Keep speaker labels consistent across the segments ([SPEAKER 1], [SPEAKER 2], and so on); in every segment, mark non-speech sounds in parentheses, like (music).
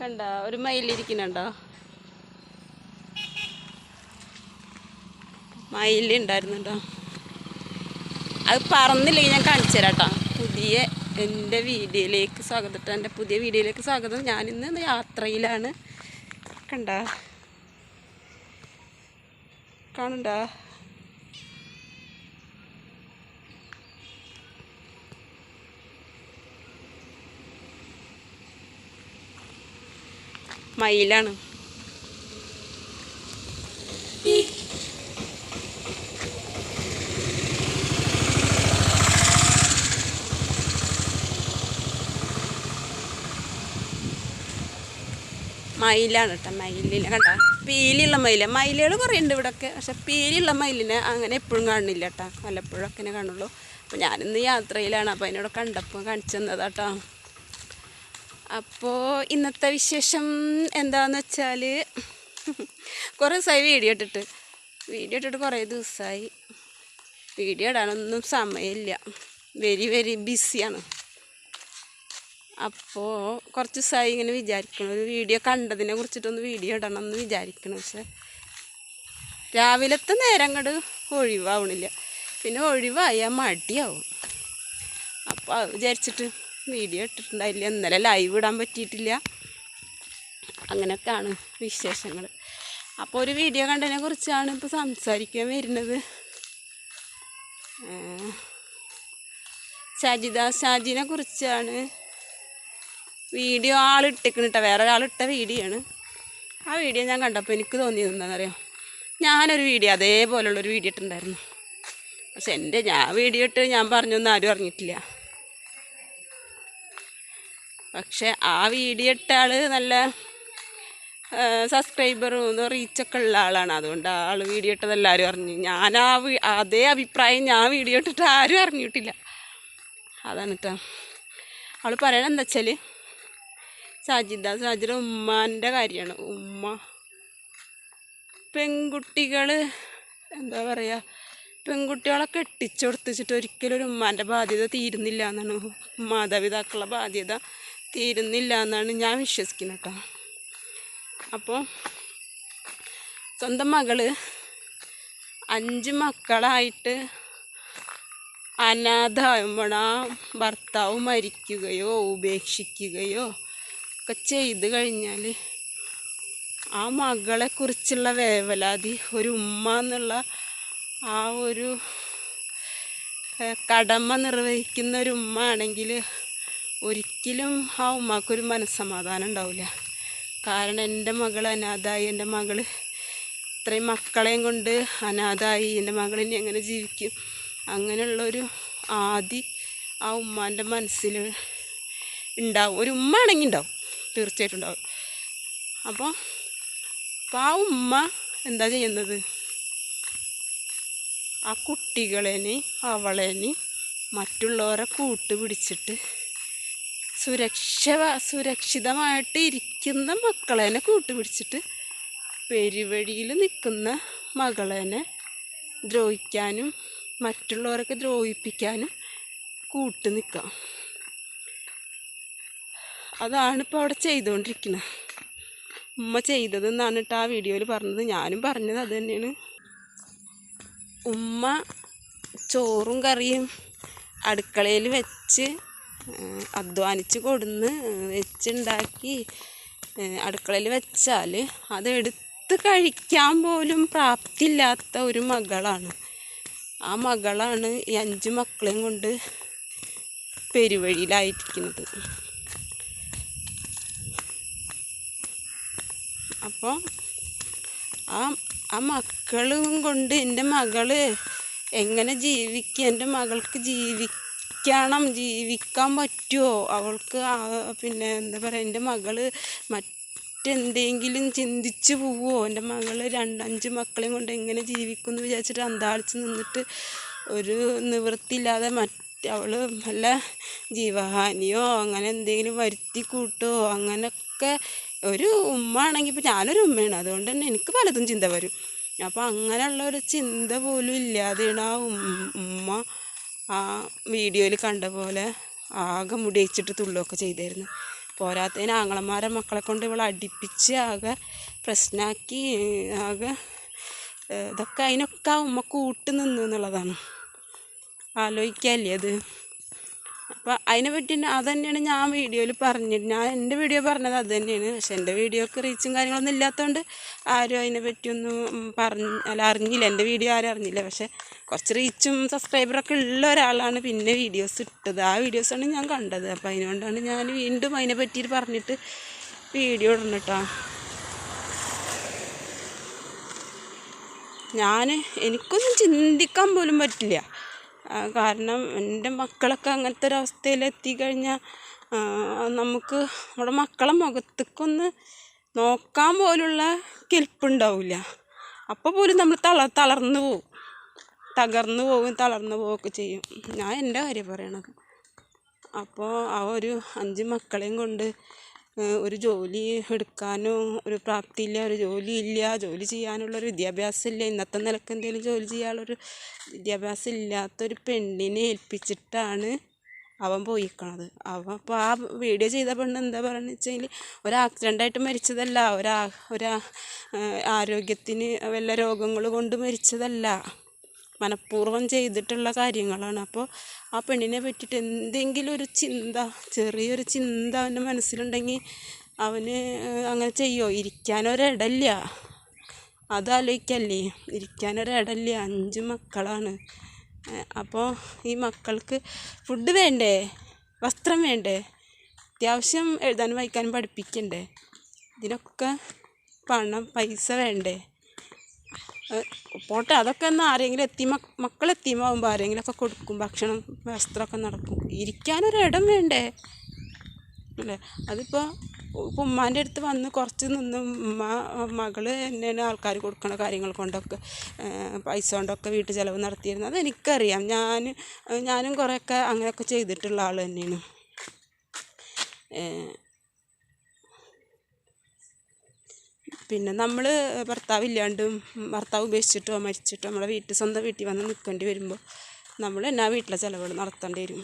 [SPEAKER 1] കണ്ട ഒരു മയിലിരിക്കുന്നുണ്ടോ? മയിലുണ്ടായിരുന്നുണ്ടോ? അത് പറന്നില്ലെങ്കിൽ ഞാൻ കാണിച്ചു തരാട്ടോ പുതിയ എന്റെ വീഡിയോയിലേക്ക് സ്വാഗതം. എന്റെ പുതിയ വീഡിയോയിലേക്ക് സ്വാഗതം. ഞാനിന്ന് യാത്രയിലാണ്. കണ്ട? കാണണ്ട മയിലാണ്. മയിലാണ് കേട്ടോ മയിലില്ല കണ്ട? പീലിയുള്ള മയില. മയിലുകൾ കുറേ ഉണ്ട് ഇവിടെയൊക്കെ പക്ഷെ പീലിയുള്ള മയിലിനെ അങ്ങനെ എപ്പോഴും കാണുന്നില്ല കേട്ടോ വല്ലപ്പോഴും ഒക്കെ കാണുള്ളൂ. അപ്പോൾ ഞാനിന്ന് യാത്രയിലാണ്. അപ്പോൾ അതിനോട് കണ്ടപ്പോൾ കാണിച്ചു തന്നതാട്ടോ അപ്പോൾ ഇന്നത്തെ വിശേഷം എന്താന്ന് വെച്ചാൽ (laughs) കുറേ ദിവസമായി വീഡിയോ ഇട്ടിട്ട്. വീഡിയോ ഇട്ടിട്ട് കുറേ ദിവസമായി വീഡിയോ ഇടാനൊന്നും സമയമില്ല. വെരി വെരി ബിസിയാണ് അപ്പോൾ കുറച്ച് ദിവസമായി ഇങ്ങനെ വിചാരിക്കണം. ഒരു വീഡിയോ കണ്ടതിനെ കുറിച്ചിട്ടൊന്ന് വീഡിയോ ഇടണം എന്ന് വിചാരിക്കണം. പക്ഷെ രാവിലത്തെ നേരം അങ്ങോട്ട് ഒഴിവാവണില്ല. പിന്നെ ഒഴിവായാൽ മടിയാവും. അപ്പോൾ വിചാരിച്ചിട്ട് വീഡിയോ ഇട്ടിട്ടുണ്ടായില്ല ഇന്നലെ ലൈവ് ഇടാൻ പറ്റിയിട്ടില്ല. അങ്ങനെയൊക്കെയാണ് വിശേഷങ്ങൾ അപ്പോൾ ഒരു വീഡിയോ കണ്ടതിനെ കുറിച്ചാണ് ഇപ്പോൾ സംസാരിക്കാൻ വരുന്നത്. ഷാജിദ ഷാജിനെ കുറിച്ചാണ് വീഡിയോ ആളിട്ടിക്കണിട്ട വേറെ ഒരാളിട്ട വീഡിയോ ആണ്. ആ വീഡിയോ ഞാൻ കണ്ടപ്പോൾ എനിക്ക് തോന്നിയത് അറിയാം ഞാനൊരു വീഡിയോ അതേപോലുള്ളൊരു വീഡിയോ ഇട്ടുണ്ടായിരുന്നു പക്ഷെ എന്റെ ഞാൻ വീഡിയോ ഇട്ട് ഞാൻ പറഞ്ഞൊന്നും ആരും അറിഞ്ഞിട്ടില്ല. പക്ഷെ ആ വീഡിയോ ഇട്ട നല്ല സബ്സ്ക്രൈബറും റീച്ചൊക്കെ ഉള്ള ആളാണ്. അതുകൊണ്ട് ആൾ വീഡിയോ ഇട്ടത് എല്ലാവരും അറിഞ്ഞു. ഞാൻ ആ അതേ അഭിപ്രായം ഞാൻ വീഡിയോ ഇട്ടിട്ട് ആരും അറിഞ്ഞിട്ടില്ല. അതാണ് കേട്ടോ അവൾ പറയണത് എന്താ വെച്ചാൽ സാജിദ സാജിയുടെ ഉമ്മാന്റെ കാര്യമാണ്. ഉമ്മ പെൺകുട്ടികൾ എന്താ പറയുക പെൺകുട്ടികളെ കെട്ടിച്ചു കൊടുത്തിച്ചിട്ട് ഒരിക്കലും ഒരു ഉമ്മാന്റെ ബാധ്യത തീരുന്നില്ല എന്നാണ് മാതാപിതാക്കളുടെ ബാധ്യത. തീരുന്നില്ല എന്നാണ് ഞാൻ വിശ്വസിക്കുന്നത് കേട്ടോ അപ്പോൾ സ്വന്തം മകൾ അഞ്ച് മക്കളായിട്ട് അനാഥാകുമ്പോൾ ആ ഭർത്താവ് മരിക്കുകയോ ഉപേക്ഷിക്കുകയോ ഒക്കെ ചെയ്ത് കഴിഞ്ഞാൽ ആ മകളെക്കുറിച്ചുള്ള വേവലാതി ഒരു ഉമ്മ എന്നുള്ള ആ ഒരു കടമ നിർവഹിക്കുന്ന ഒരു ഉമ്മ ആണെങ്കിൽ ഒരിക്കലും ആ ഉമ്മാക്കൊരു മനസ്സമാധാനം ഉണ്ടാവില്ല കാരണം എന്റെ മകൾ അനാഥായി എന്റെ മകൾ ഇത്രയും മക്കളെയും കൊണ്ട് അനാഥായി എന്റെ മകളിനി എങ്ങനെ ജീവിക്കും? അങ്ങനെയുള്ളൊരു ആദി ആ ഉമ്മാന്റെ മനസ്സിൽ ഉണ്ടാവും. ഒരു ഉമ്മ ആണെങ്കിൽ ഉണ്ടാവും തീർച്ചയായിട്ടും ഉണ്ടാവും. അപ്പോൾ അപ്പോൾ ആ ഉമ്മ എന്താ ചെയ്യുന്നത്? ആ കുട്ടികളെനി അവളെനി മറ്റുള്ളവരെ കൂട്ട് പിടിച്ചിട്ട് സുരക്ഷ സുരക്ഷിതമായിട്ട് ഇരിക്കുന്ന മക്കളേനെ കൂട്ടുപിടിച്ചിട്ട് പെരുവഴിയിൽ നിൽക്കുന്ന മകളേനെ ദ്രോഹിക്കാനും മറ്റുള്ളവരൊക്കെ ദ്രോഹിപ്പിക്കാനും കൂട്ടു നിൽക്കാം. അതാണ് ഇപ്പോൾ അവിടെ ചെയ്തുകൊണ്ടിരിക്കുന്നത്. ഉമ്മ ചെയ്തതെന്നാണ് കേട്ടോ ആ വീഡിയോയിൽ പറഞ്ഞത്. ഞാനും പറഞ്ഞത് അത് തന്നെയാണ്. ഉമ്മ ചോറും കറിയും അടുക്കളയിൽ വെച്ച് അധ്വാനിച്ച് കൊടുന്ന് വെച്ചുണ്ടാക്കി അടുക്കളയിൽ വെച്ചാൽ അതെടുത്ത് കഴിക്കാൻ പോലും പ്രാപ്തിയില്ലാത്ത ഒരു മകളാണ്. ആ മകളാണ് ഈ അഞ്ച് മക്കളെയും കൊണ്ട് പെരുവഴിയിലായിരിക്കുന്നത്. അപ്പോൾ ആ ആ മക്കളും കൊണ്ട് എന്റെ മകൾ എങ്ങനെ ജീവിക്കുക എന്റെ മകൾക്ക് ജീവിക്കണം ജീവിക്കാൻ പറ്റുമോ അവൾക്ക് പിന്നെ എന്താ പറയുക എന്റെ മകൾ മറ്റെന്തെങ്കിലും ചിന്തിച്ച് പോവുമോ എന്റെ മകൾ രണ്ടഞ്ച് മക്കളെയും കൊണ്ട് എങ്ങനെ ജീവിക്കും എന്ന് വിചാരിച്ചിട്ട് അന്താളിച്ച് നിന്നിട്ട് ഒരു നിവൃത്തിയില്ലാതെ മറ്റ് അവൾ നല്ല ജീവഹാനിയോ അങ്ങനെ എന്തെങ്കിലും വരുത്തി കൂട്ടോ? അങ്ങനെയൊക്കെ ഒരു ഉമ്മ ആണെങ്കിൽ ഇപ്പം ഞാനൊരു ഉമ്മയാണ്. അതുകൊണ്ട് തന്നെ എനിക്ക് പലതും ചിന്ത വരും. അപ്പോൾ അങ്ങനെയുള്ള ഒരു ചിന്ത പോലും ഇല്ലാതെയാണ് ആ ഉമ്മ ആ വീഡിയോയിൽ കണ്ട പോലെ ആകെ മുടി വെച്ചിട്ട് തുള്ളുകയൊക്കെ ചെയ്തായിരുന്നു. പോരാത്തതിന് ആങ്ങളമാരെ മക്കളെ കൊണ്ട് ഇവളെ അടിപ്പിച്ച് ആകെ പ്രശ്നമാക്കി ആകെ ഇതൊക്കെ അതിനൊക്കെ ആ ഉമ്മ കൂട്ട് നിന്നു എന്നുള്ളതാണ്. ആലോചിക്കാല്ലേ അത്? അപ്പോൾ അതിനെ പറ്റി അത് തന്നെയാണ് ഞാൻ വീഡിയോയിൽ പറഞ്ഞത്. ഞാൻ എന്റെ വീഡിയോ പറഞ്ഞത് അത് തന്നെയാണ്. പക്ഷെ എന്റെ വീഡിയോക്ക് റീച്ചും കാര്യങ്ങളൊന്നും ഇല്ലാത്തതുകൊണ്ട് ആരും അതിനെ പറ്റിയൊന്നും പറഞ്ഞ് അല്ല അറിഞ്ഞില്ല. എന്റെ വീഡിയോ ആരും അറിഞ്ഞില്ല. പക്ഷെ കുറച്ച് റീച്ചും സബ്സ്ക്രൈബറൊക്കെ ഉള്ള ഒരാളാണ് പിന്നെ വീഡിയോസ് ഇട്ടത്. ആ വീഡിയോസാണ് ഞാൻ കണ്ടത്. അപ്പോൾ അതിനുകൊണ്ടാണ് ഞാൻ വീണ്ടും അതിനെ പറ്റിയിട്ട് പറഞ്ഞിട്ട് വീഡിയോ ഇടണം കേട്ടോ. ഞാൻ എനിക്കൊന്നും ചിന്തിക്കാൻ പോലും പറ്റില്ല. കാരണം എന്റെ മക്കളൊക്കെ അങ്ങനത്തെ ഒരു അവസ്ഥയിൽ എത്തിക്കഴിഞ്ഞാൽ നമുക്ക് നമ്മുടെ മക്കളെ മുഖത്തേക്കൊന്ന് നോക്കാൻ പോലുള്ള കെൽപ്പുണ്ടാവില്ല അപ്പോൾ പോലും നമ്മൾ തള തളർന്നു പോവും. തകർന്നു പോവും തളർന്നു പോവുകയൊക്കെ ചെയ്യും. ഞാൻ എന്റെ കാര്യം പറയണത്. അപ്പോൾ ആ ഒരു അഞ്ച് മക്കളെയും കൊണ്ട് ഒരു ജോലി എടുക്കാനോ ഒരു പ്രാപ്തിയില്ല ഒരു ജോലി ഇല്ല ജോലി ചെയ്യാനുള്ളൊരു വിദ്യാഭ്യാസം ഇല്ല ഇന്നത്തെ നിലയ്ക്ക് എന്തെങ്കിലും ജോലി ചെയ്യാനുള്ളൊരു വിദ്യാഭ്യാസം ഇല്ലാത്തൊരു പെണ്ണിനെ ഏൽപ്പിച്ചിട്ടാണ് അവൻ പോയിക്കണത്. അവൻ അപ്പോൾ ആ വീഡിയോ ചെയ്ത പെണ്ണ് എന്താ പറയുന്നത് വെച്ചാൽ ഒരു ആക്സിഡന്റായിട്ട് മരിച്ചതല്ല. ഒരാ ഒരാ ആരോഗ്യത്തിന് വല്ല രോഗങ്ങൾ കൊണ്ട് മരിച്ചതല്ല. മനഃപൂർവം ചെയ്തിട്ടുള്ള കാര്യങ്ങളാണ്. അപ്പോൾ ആ പെണ്ണിനെ പറ്റിയിട്ട് എന്തെങ്കിലും ഒരു ചിന്ത ചെറിയൊരു ചിന്ത അവന്റെ മനസ്സിലുണ്ടെങ്കിൽ അവന് അങ്ങനെ ചെയ്യുമോ ഇരിക്കാനൊരിടല്ല. അതാലോചിക്കല്ലേ? ഇരിക്കാനൊരിടല്ല. അഞ്ച് മക്കളാണ്. അപ്പോൾ ഈ മക്കൾക്ക് ഫുഡ് വേണ്ടേ? വസ്ത്രം വേണ്ടേ? അത്യാവശ്യം എഴുതാനും വായിക്കാനും പഠിപ്പിക്കണ്ടേ? ഇതിനൊക്കെ പണം പൈസ വേണ്ടേ? പോട്ടെ അതൊക്കെ ഒന്ന് ആരെങ്കിലും എത്തി മക്ക മക്കൾ എത്തിയുമാകുമ്പോൾ ആരെങ്കിലുമൊക്കെ കൊടുക്കും ഭക്ഷണം വസ്ത്രമൊക്കെ നടക്കും. ഇരിക്കാനൊരു ഇടം വേണ്ടേ? അല്ലേ? അതിപ്പോൾ ഇപ്പോൾ ഉമ്മാന്റെ അടുത്ത് വന്ന് കുറച്ച് നിന്ന് ഉമ്മ മകൾ എന്നെ ആൾക്കാർ കൊടുക്കണ കാര്യങ്ങൾ കൊണ്ടൊക്കെ പൈസ കൊണ്ടൊക്കെ വീട്ടു ചിലവ് നടത്തിയിരുന്നത്. അതെനിക്കറിയാം ഞാൻ ഞാനും കുറേയൊക്കെ അങ്ങനെയൊക്കെ ചെയ്തിട്ടുള്ള ആൾ തന്നെയാണ്. പിന്നെ നമ്മൾ ഭർത്താവ് ഇല്ലാണ്ടും ഭർത്താവ് ഉപേക്ഷിച്ചിട്ടോ മരിച്ചിട്ടോ നമ്മളെ വീട്ടിൽ സ്വന്തം വീട്ടിൽ വന്ന് നിൽക്കേണ്ടി വരുമ്പോൾ നമ്മൾ എന്നാ വീട്ടിലെ ചിലവുകൾ നടത്തേണ്ടി വരും.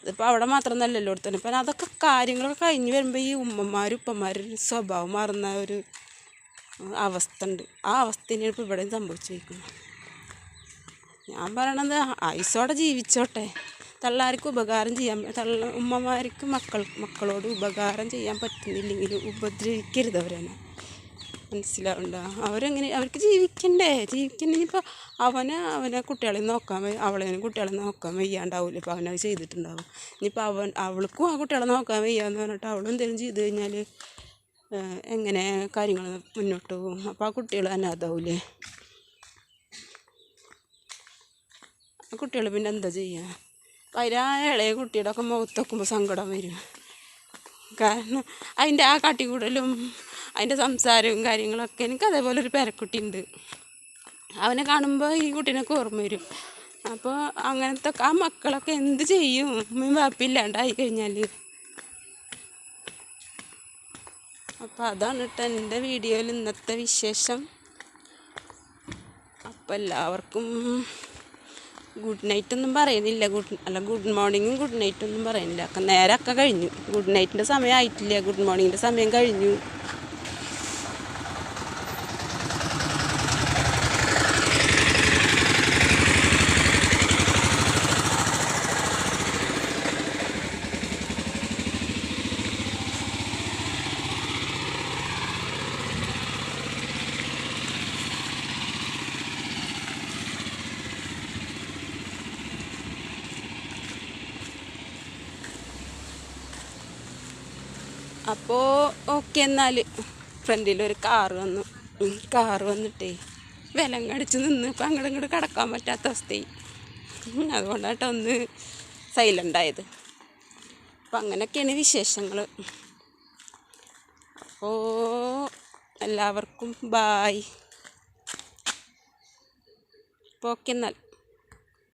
[SPEAKER 1] അതിപ്പോൾ അവിടെ മാത്രം നല്ലല്ലോ തന്നെ ഇപ്പം അതൊക്കെ കാര്യങ്ങളൊക്കെ കഴിഞ്ഞ് വരുമ്പോൾ ഈ ഉമ്മമാരും ഉപ്പന്മാരും സ്വഭാവം മാറുന്ന ഒരു അവസ്ഥ ഉണ്ട് ആ അവസ്ഥ തന്നെയാണ് ഇപ്പോൾ ഇവിടെയും സംഭവിച്ചിരിക്കുന്നത്. ഞാൻ പറയണത് ആയുസോടെ ജീവിച്ചോട്ടെ. തള്ളാർക്ക് ഉപകാരം ചെയ്യാൻ തള്ള ഉമ്മമാർക്ക് മക്കൾ മക്കളോട് ഉപകാരം ചെയ്യാൻ പറ്റുന്നില്ലെങ്കിൽ ഉപദ്രവിക്കരുത് അവരെന്നെ. മനസ്സിലാവണ്ട അവരെങ്ങനെ അവർക്ക് ജീവിക്കണ്ടേ? ജീവിക്കണമെങ്കിൽ ഇപ്പോൾ അവന് അവനെ കുട്ടികളെ നോക്കാൻ അവളേനും കുട്ടികളെ നോക്കാൻ വയ്യാണ്ടാവില്ല ഇപ്പോൾ അവനത് ചെയ്തിട്ടുണ്ടാവും. ഇനിയിപ്പോൾ അവൻ അവൾക്കും ആ കുട്ടികളെ നോക്കാൻ വയ്യാന്ന് പറഞ്ഞിട്ട് അവളും എന്തെങ്കിലും ചെയ്ത് കഴിഞ്ഞാൽ എങ്ങനെ കാര്യങ്ങൾ മുന്നോട്ട് പോകും? അപ്പോൾ ആ കുട്ടികൾ അനാഥാവൂലേ ആ കുട്ടികൾ പിന്നെ എന്താ ചെയ്യുക അതിന് ഇളയ കുട്ടിയുടെ ഒക്കെ മുഖത്ത് സങ്കടം വരും. കാരണം അതിന്റെ ആ കാട്ടിക്കൂടലും അതിന്റെ സംസാരവും കാര്യങ്ങളൊക്കെ എനിക്ക് അതേപോലെ ഒരു പേരക്കുട്ടി ഉണ്ട് അവനെ കാണുമ്പോൾ ഈ കുട്ടീനൊക്കെ ഓർമ്മ വരും. അപ്പോൾ അങ്ങനത്തെ ആ മക്കളൊക്കെ എന്ത് ചെയ്യും? ഉമ്മയും വാപ്പില്ലാണ്ടായി കഴിഞ്ഞാൽ അപ്പോൾ അതാണ് കേട്ടോ എന്റെ വീഡിയോയിൽ ഇന്നത്തെ വിശേഷം. അപ്പോൾ എല്ലാവർക്കും ഗുഡ് നൈറ്റ് ഒന്നും പറയുന്നില്ല. ഗുഡ് അല്ല ഗുഡ് മോർണിംഗും ഗുഡ് നൈറ്റ് ഒന്നും പറയുന്നില്ല. ഒക്കെ നേരമൊക്കെ കഴിഞ്ഞു. ഗുഡ് നൈറ്റിന്റെ സമയം ആയിട്ടില്ല. ഗുഡ് മോർണിംഗിന്റെ സമയം കഴിഞ്ഞു. അപ്പോൾ ഓക്കെ എന്നാൽ ഫ്രണ്ടിലൊരു കാറ് വന്നു. കാറ് വന്നിട്ടേ വിലം കടിച്ച് നിന്ന് ഇപ്പം അങ്ങോട്ട് ഇങ്ങോട്ട് കടക്കാൻ പറ്റാത്ത അവസ്ഥയായി. അതുകൊണ്ടാട്ടോ ഒന്ന് സൈലന്റായത് അപ്പം അങ്ങനെയൊക്കെയാണ് വിശേഷങ്ങൾ അപ്പോൾ എല്ലാവർക്കും ബായ് അപ്പോൾ ഓക്കെ എന്നാൽ.